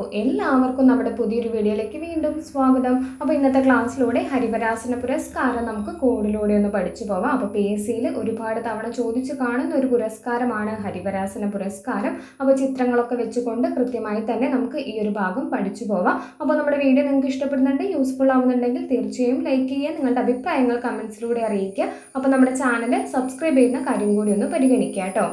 അപ്പോൾ എല്ലാവർക്കും നമ്മുടെ പുതിയൊരു വീഡിയോയിലേക്ക് വീണ്ടും സ്വാഗതം. അപ്പോൾ ഇന്നത്തെ ക്ലാസ്സിലൂടെ ഹരിവരാസന പുരസ്കാരം നമുക്ക് കോഡിലൂടെ ഒന്ന് പഠിച്ചു പോവാം. അപ്പോൾ പി എസ് സിയിൽ ഒരുപാട് തവണ ചോദിച്ചു കാണുന്ന ഒരു പുരസ്കാരമാണ് ഹരിവരാസന പുരസ്കാരം. അപ്പോൾ ചിത്രങ്ങളൊക്കെ വെച്ചുകൊണ്ട് കൃത്യമായി തന്നെ നമുക്ക് ഈ ഒരു ഭാഗം പഠിച്ചു പോവാം. അപ്പോൾ നമ്മുടെ വീഡിയോ നിങ്ങൾക്ക് ഇഷ്ടപ്പെടുന്നുണ്ട് യൂസ്ഫുൾ ആവുന്നുണ്ടെങ്കിൽ തീർച്ചയായും ലൈക്ക് ചെയ്യുക നിങ്ങളുടെ അഭിപ്രായങ്ങൾ കമൻസിലൂടെ അറിയിക്കുക. അപ്പോൾ നമ്മുടെ ചാനൽ സബ്സ്ക്രൈബ് ചെയ്യുന്ന കാര്യം കൂടി ഒന്ന് പരിഗണിക്കുക കേട്ടോ.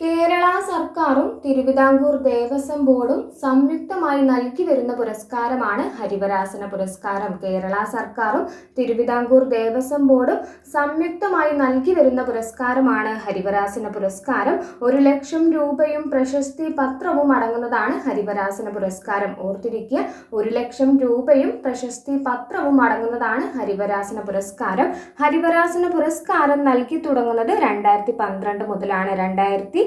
കേരള സർക്കാരും തിരുവിതാംകൂർ ദേവസ്വം ബോർഡും സംയുക്തമായി നൽകി വരുന്ന പുരസ്കാരമാണ് ഹരിവരാസന പുരസ്കാരം. കേരള സർക്കാരും തിരുവിതാംകൂർ ദേവസ്വം ബോർഡും സംയുക്തമായി നൽകി വരുന്ന പുരസ്കാരമാണ് ഹരിവരാസന പുരസ്കാരം. ഒരു ലക്ഷം രൂപയും പ്രശസ്തി പത്രവും അടങ്ങുന്നതാണ് ഹരിവരാസന പുരസ്കാരം. ഓർത്തിരിക്കുക ഒരു ലക്ഷം രൂപയും പ്രശസ്തി പത്രവും അടങ്ങുന്നതാണ് ഹരിവരാസന പുരസ്കാരം. ഹരിവരാസന പുരസ്കാരം നൽകി തുടങ്ങുന്നത് രണ്ടായിരത്തി പന്ത്രണ്ട് മുതലാണ്. രണ്ടായിരത്തി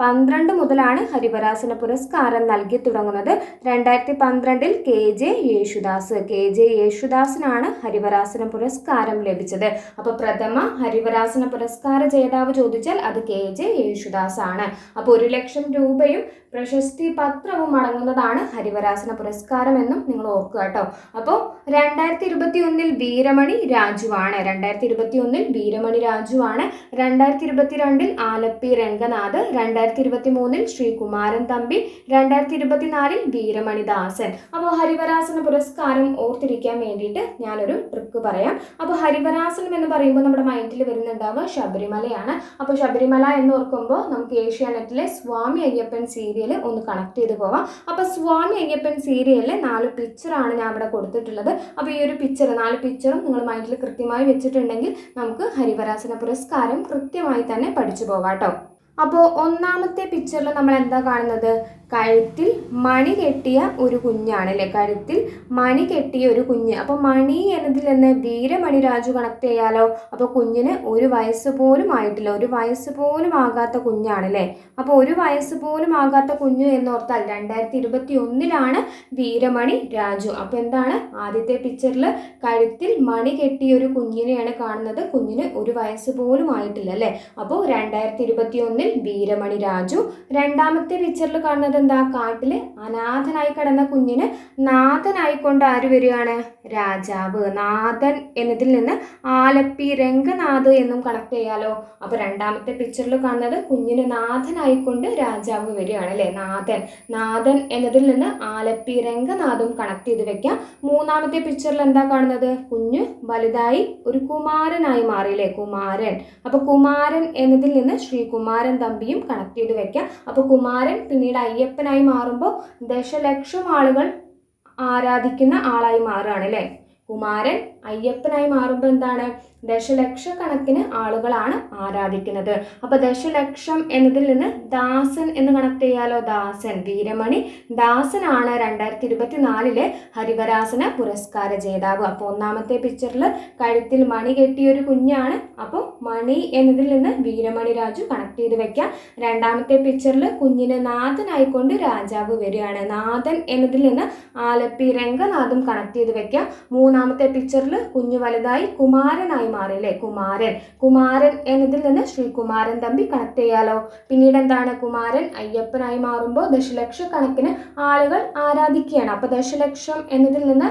പന്ത്രണ്ട് മുതലാണ് ഹരിവരാസന പുരസ്കാരം നൽകി തുടങ്ങുന്നത്. രണ്ടായിരത്തി പന്ത്രണ്ടിൽ K J Yesudas. K J യേശുദാസിനാണ് Harivarasana പുരസ്കാരം ലഭിച്ചത്. അപ്പോൾ പ്രഥമ ഹരിവരാസന പുരസ്കാര ജേതാവ് ചോദിച്ചാൽ അത് കെ ജെ യേശുദാസ് ആണ് അപ്പോൾ ഒരു ലക്ഷം രൂപയും പ്രശസ്തി പത്രവും അടങ്ങുന്നതാണ് ഹരിവരാസന പുരസ്കാരം എന്നും നിങ്ങൾ ഓർക്കുക കേട്ടോ. അപ്പോൾ രണ്ടായിരത്തി ഇരുപത്തി ഒന്നിൽ വീരമണി രാജുവാണ്. രണ്ടായിരത്തി ഇരുപത്തി ഒന്നിൽ വീരമണി രാജുവാണ്. രണ്ടായിരത്തി ഇരുപത്തിരണ്ടിൽ ആലപ്പി രംഗനാഥ്. രണ്ടായിരത്തി ഇരുപത്തി മൂന്നിൽ ശ്രീകുമാരൻ തമ്പി രണ്ടായിരത്തി ഇരുപത്തിനാലിൽ വീരമണിദാസൻ. അപ്പോൾ ഹരിവരാസന പുരസ്കാരം ഓർത്തിരിക്കാൻ വേണ്ടിയിട്ട് ഞാനൊരു ട്രിക്ക് പറയാം. അപ്പോൾ ഹരിവരാസനം എന്ന് പറയുമ്പോൾ നമ്മുടെ മൈൻഡിൽ വരുന്നുണ്ടാവുക ശബരിമലയാണ്. അപ്പോൾ ശബരിമല എന്ന് ഓർക്കുമ്പോൾ നമുക്ക് ഏഷ്യാനെറ്റിലെ സ്വാമി അയ്യപ്പൻ സീരിയൽ ഒന്ന് കണക്ട് ചെയ്ത് പോവാം. അപ്പോൾ സ്വാമി അയ്യപ്പൻ സീരിയലിലെ നാല് പിക്ചറാണ് ഞാൻ ഇവിടെ കൊടുത്തിട്ടുള്ളത്. അപ്പോൾ ഈ ഒരു പിക്ചർ നാല് പിക്ചറും നിങ്ങൾ മൈൻഡിൽ കൃത്യമായി വെച്ചിട്ടുണ്ടെങ്കിൽ നമുക്ക് ഹരിവരാസന പുരസ്കാരം കൃത്യമായി തന്നെ പഠിച്ചു പോവാം കേട്ടോ. അപ്പോൾ ഒന്നാമത്തെ പിക്ചറിൽ നമ്മൾ എന്താ കാണുന്നത്? കഴുത്തിൽ മണി കെട്ടിയ ഒരു കുഞ്ഞാണ് അല്ലേ? കഴുത്തിൽ മണി കെട്ടിയ ഒരു കുഞ്ഞ്. അപ്പോൾ മണി എന്നതിൽ നിന്ന് വീരമണി രാജു കണക്ട് ചെയ്യാലോ? അപ്പോൾ കുഞ്ഞിന് ഒരു വയസ്സ് പോലും ആയിട്ടില്ല. ഒരു വയസ്സ് പോലും ആകാത്ത കുഞ്ഞാണ് അല്ലേ? അപ്പോൾ ഒരു വയസ്സ് പോലും ആകാത്ത കുഞ്ഞ് എന്നോർത്താൽ രണ്ടായിരത്തി ഇരുപത്തി ഒന്നിലാണ് വീരമണി രാജു. അപ്പോൾ എന്താണ്? ആദ്യത്തെ പിക്ചറിൽ കഴുത്തിൽ മണി കെട്ടിയ ഒരു കുഞ്ഞിനെയാണ് കാണുന്നത്. കുഞ്ഞിന് ഒരു വയസ്സ് പോലും ആയിട്ടില്ല അല്ലേ? അപ്പോൾ രണ്ടായിരത്തി ഇരുപത്തി ഒന്നിൽ വീരമണി രാജു. രണ്ടാമത്തെ പിക്ചറിൽ കാണുന്നത് എന്താ? കാട്ടിൽ അനാഥനായി കിടന്ന കുഞ്ഞിന് നാഥനായിക്കൊണ്ട് ആര് വരികയാണ്? രാജാവ്. നാഥൻ എന്നതിൽ നിന്ന് ആലപ്പി രംഗനാഥ് എന്നും കണക്ട് ചെയ്യാലോ. അപ്പോൾ രണ്ടാമത്തെ പിക്ചറിൽ കാണുന്നത് കുഞ്ഞിന് നാഥനായിക്കൊണ്ട് രാജാവ് വരികയാണ് അല്ലേ? നാഥൻ. നാഥൻ എന്നതിൽ നിന്ന് ആലപ്പി രംഗനാഥും കണക്ട് ചെയ്ത് വെക്കാം. മൂന്നാമത്തെ പിക്ചറിൽ എന്താ കാണുന്നത്? കുഞ്ഞ് വലുതായി ഒരു കുമാരനായി മാറിയില്ലേ കുമാരൻ. അപ്പോൾ കുമാരൻ എന്നതിൽ നിന്ന് ശ്രീകുമാരൻ തമ്പിയും കണക്ട് ചെയ്ത് വെക്കാം. അപ്പോൾ കുമാരൻ പിന്നീട് അയ്യപ്പനായി മാറുമ്പോൾ ദശലക്ഷം ആളുകൾ ആരാധിക്കുന്ന ആളായി മാറുകയാണ് അല്ലേ? കുമാരൻ അയ്യപ്പനായി മാറുമ്പോൾ എന്താണ്? ദശലക്ഷക്കണക്കിന് ആളുകളാണ് ആരാധിക്കുന്നത്. അപ്പോൾ ദശലക്ഷം എന്നതിൽ നിന്ന് ദാസൻ എന്ന് കണക്ട് ചെയ്യാലോ? ദാസൻ. വീരമണി ദാസനാണ് രണ്ടായിരത്തി ഇരുപത്തി നാലിലെ ഹരിവരാസന പുരസ്കാര ജേതാവ്. അപ്പോൾ ഒന്നാമത്തെ പിക്ചറിൽ കഴുത്തിൽ മണി കെട്ടിയ ഒരു കുഞ്ഞാണ്. അപ്പോൾ മണി എന്നതിൽ നിന്ന് വീരമണി രാജു കണക്ട് ചെയ്ത് വെക്കാം. രണ്ടാമത്തെ പിക്ചറിൽ കുഞ്ഞിന് നാഥനായിക്കൊണ്ട് രാജാവ് വരികയാണ്. നാഥൻ എന്നതിൽ നിന്ന് ആലപ്പി രംഗനാഥും കണക്ട് ചെയ്ത് വെക്കാം. മൂന്നാമത്തെ പിക്ചറിൽ കുഞ്ഞു വലുതായി കുമാരനായി മാറി അല്ലേ കുമാരൻ. കുമാരൻ എന്നതിൽ നിന്ന് ശ്രീകുമാരൻ തമ്പി കണക്ട് ചെയ്യാലോ? പിന്നീട് എന്താണ്? കുമാരൻ അയ്യപ്പനായി മാറുമ്പോൾ ദശലക്ഷക്കണക്കിന് ആളുകൾ ആരാധിക്കുകയാണ്. അപ്പൊ ദശലക്ഷം എന്നതിൽ നിന്ന്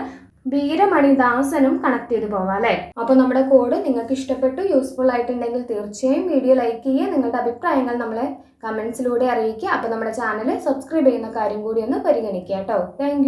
വീരമണിദാസനും കണക്ട് ചെയ്ത് പോവാം അല്ലേ? അപ്പോൾ നമ്മുടെ കോഡ് നിങ്ങൾക്ക് ഇഷ്ടപ്പെട്ടു യൂസ്ഫുൾ ആയിട്ടുണ്ടെങ്കിൽ തീർച്ചയായും വീഡിയോ ലൈക്ക് ചെയ്യുക. നിങ്ങളുടെ അഭിപ്രായങ്ങൾ നമ്മളെ കമൻസിലൂടെ അറിയിക്കുക. അപ്പോൾ നമ്മുടെ ചാനൽ സബ്സ്ക്രൈബ് ചെയ്യുന്ന കാര്യം കൂടി ഒന്ന് പരിഗണിക്കുക കേട്ടോ. താങ്ക്